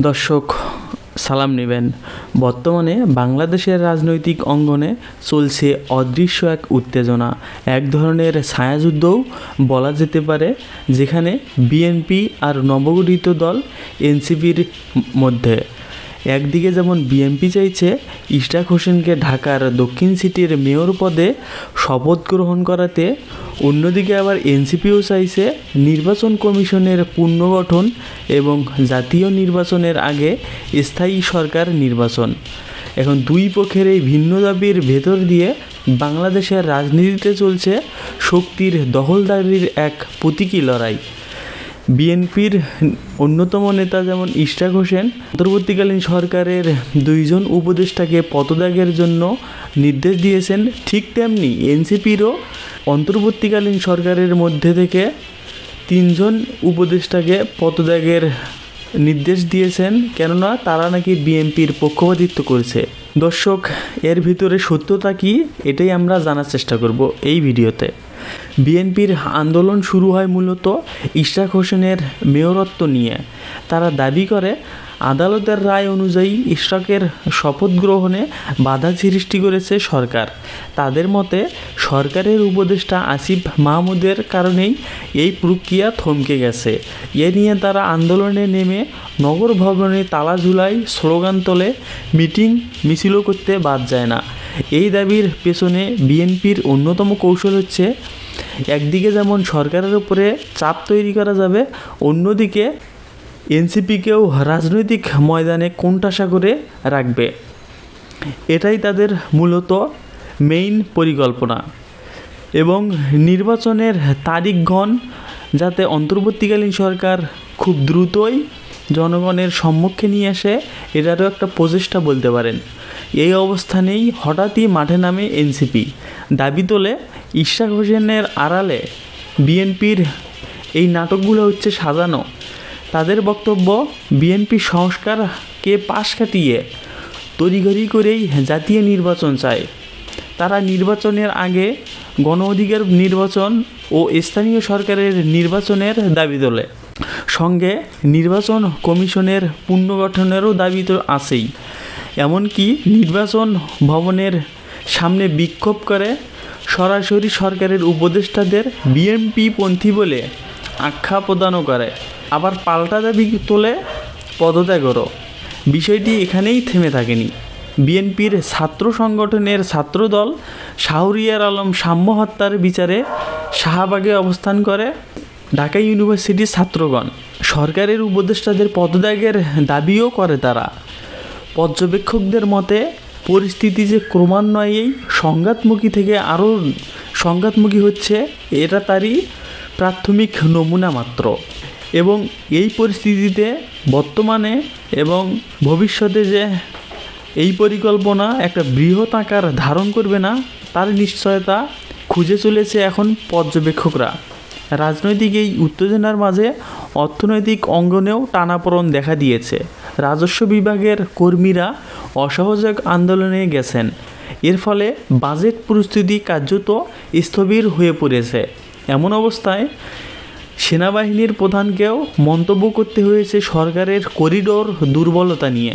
দর্শক, সালাম নেবেন। বর্তমানে বাংলাদেশের রাজনৈতিক অঙ্গনে চলছে অদৃশ্য এক উত্তেজনা। এক ধরনের ছায়াযুদ্ধও বলা যেতে পারে, যেখানে বিএনপি আর নবগঠিত দল এনসিপির মধ্যে। একদিকে যেমন বিএনপি চাইছে, ইশরাক হোসেনকে ঢাকার দক্ষিণ সিটির মেয়র পদে শপথ গ্রহণ করাতে। অন্যদিকে আবার এনসিপিও চাইছে নির্বাচন কমিশনের পুনর্গঠন এবং জাতীয় নির্বাচনের আগে স্থায়ী সরকার নির্বাচন। এখন দুই পক্ষের এই ভিন্ন দাবির ভেতর দিয়ে বাংলাদেশের রাজনীতিতে চলছে শক্তির দখলদারির এক প্রতীকী লড়াই। বিএনপির অন্যতম নেতা যেমন ইশরাক হোসেন, অন্তর্বর্তীকালীন সরকারের দুইজন উপদেষ্টাকে পদত্যাগের জন্য নির্দেশ দিয়েছেন, ঠিক তেমনি এনসিপিরও অন্তর্বর্তীকালীন সরকারের মধ্যে থেকে তিনজন উপদেষ্টাকে পদত্যাগের নির্দেশ দিয়েছেন, কেননা তারা নাকি বিএনপির পক্ষপাতিত্ব করেছে। দর্শক, এর ভিতরে সত্যতা কি, এটাই আমরা জানার চেষ্টা করব এই ভিডিওতে। বিএনপির আন্দোলন শুরু হয় মূলত ইশরাক হোসেনের মেয়রত্ব নিয়ে। তারা দাবি করে আদালতের রায় অনুযায়ী ইশরাকের শপথ গ্রহণে বাধা সৃষ্টি করেছে সরকার। তাদের মতে, সরকারের উপদেষ্টা আসিফ মাহমুদের কারণেই এই প্রক্রিয়া থমকে গেছে। এ নিয়ে তারা আন্দোলনে নেমে নগর ভবনে তালা ঝুলাই স্লোগান তোলে, মিটিং মিছিলও করতে বাদ যায় না। এই দাবির পেছনে বিএনপির অন্যতম কৌশল হচ্ছে, একদিকে যেমন সরকারের উপরে চাপ তৈরি করা যাবে, অন্যদিকে এনসিপিকেও রাজনৈতিক ময়দানে কোণঠাসা করে রাখবে। এটাই তাদের মূলত মেইন পরিকল্পনা। এবং নির্বাচনের তারিখগণ যাতে অন্তর্বর্তীকালীন সরকার খুব দ্রুতই জনগণের সম্মুখে নিয়ে আসে, এটারও একটা প্রচেষ্টা বলতে পারেন। এই অবস্থানেই হঠাৎই মাঠে নামে এনসিপি। দাবি তোলে ইশরাক হোসেনের আড়ালে বিএনপির এই নাটকগুলো হচ্ছে সাজানো। তাদের বক্তব্য, বিএনপি সংস্কারকে পাশ কাটিয়ে তড়িঘড়ি করেই জাতীয় নির্বাচন চায়। তারা নির্বাচনের আগে গণ অধিকার নির্বাচন ও স্থানীয় সরকারের নির্বাচনের দাবি তোলে। সঙ্গে নির্বাচন কমিশনের পুনর্গঠনেরও দাবি তো আছেই। এমনকি নির্বাচন ভবনের সামনে বিক্ষোভ করে সরাসরি সরকারের উপদেষ্টাদের বিএনপি পন্থী বলে আখ্যা প্রদানও করে। আবার পাল্টা দাবি তোলে, পদত্যাগরও। বিষয়টি এখানেই থেমে থাকেনি। বিএনপির ছাত্র সংগঠনের ছাত্রদল শাহরিয়ার আলম সাম্য হত্যার বিচারে শাহবাগে অবস্থান করে ঢাকা ইউনিভার্সিটির ছাত্রগণ। সরকারের উপদেষ্টাদের পদত্যাগের দাবিও করে তারা। পর্যবেক্ষকদের মতে, পরিস্থিতি যে ক্রমান্বয়েই সংঘাতমুখী থেকে আরও সংঘাতমুখী হচ্ছে, এটা তারই প্রাথমিক নমুনা মাত্র। এবং এই পরিস্থিতিতে বর্তমানে এবং ভবিষ্যতে যে এই পরিকল্পনা একটা বৃহৎ আকার ধারণ করবে না, তার নিশ্চয়তা খুঁজে চলেছে এখন পর্যবেক্ষকরা। রাজনৈতিক এই উত্তেজনার মাঝে অর্থনৈতিক অঙ্গনেও টানাপোড়ন দেখা দিয়েছে। রাজস্ব বিভাগের কর্মীরা অসহযোগ আন্দোলনে গেছেন। এর ফলে বাজেট পরিস্থিতি কার্যত স্থবির হয়ে পড়েছে। এমন অবস্থায় সেনাবাহিনীর প্রধানকেও মন্তব্য করতে হয়েছে সরকারের করিডোর দুর্বলতা নিয়ে।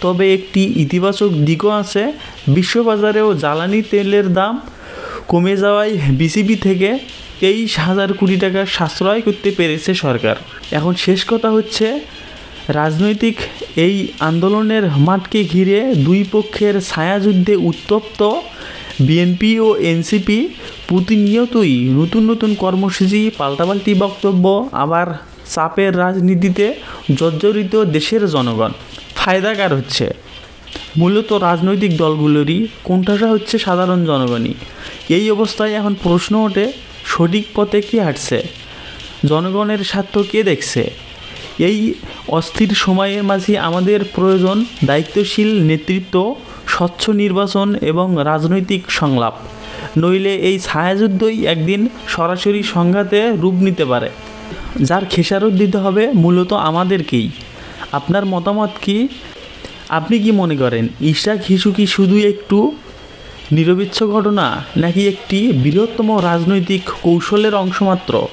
তবে একটি ইতিবাচক দিকও আছে, বিশ্ববাজারেও জ্বালানি তেলের দাম কমে যাওয়ায় বিসিবি থেকে তেইশ হাজার কোটি টাকার সাশ্রয় করতে পেরেছে সরকার। এখন শেষ কথা হচ্ছে রাজনৈতিক এই আন্দোলনের মাঠকে ঘিরে দুই পক্ষের ছায়াযুদ্ধে উত্তপ্ত বিএনপি ও এনসিপি। প্রতিনিয়তই নতুন নতুন কর্মসূচি, পাল্টাপাল্টি বক্তব্য, আবার চাপের রাজনীতিতে জর্জরিত দেশের জনগণ। ফায়দাকার হচ্ছে। মূলত রাজনৈতিক দলগুলোরই কোনটাটা হচ্ছে সাধারণ জনগণই। এই অবস্থায় এখন প্রশ্ন ওঠে, সঠিক পথে কে হাঁটছে? জনগণের স্বার্থ কে দেখছে? এই অস্থির সময়ের মাঝে আমাদের প্রয়োজন দায়িত্বশীল নেতৃত্ব, স্বচ্ছ নির্বাচন এবং রাজনৈতিক সংলাপ। নইলে এই ছায়াযুদ্ধই একদিন সরাসরি সংঘাতে রূপ নিতে পারে। যার খেসারত দিতে হবে মূলত আমাদেরকেই। আপনার মতামত কি? আপনি কি মনে করেন, ইশাক হিসু কি শুধু একটু নিরবিচ্ছ ঘটনা নাকি একটি বৃহত্তম রাজনৈতিক কৌশলের অংশ মাত্র?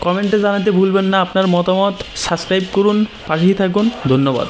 কমেন্টে জানাতে ভুলবেন না। আপনার মতামত সাবস্ক্রাইব করুন পাশেই থাকুন। ধন্যবাদ।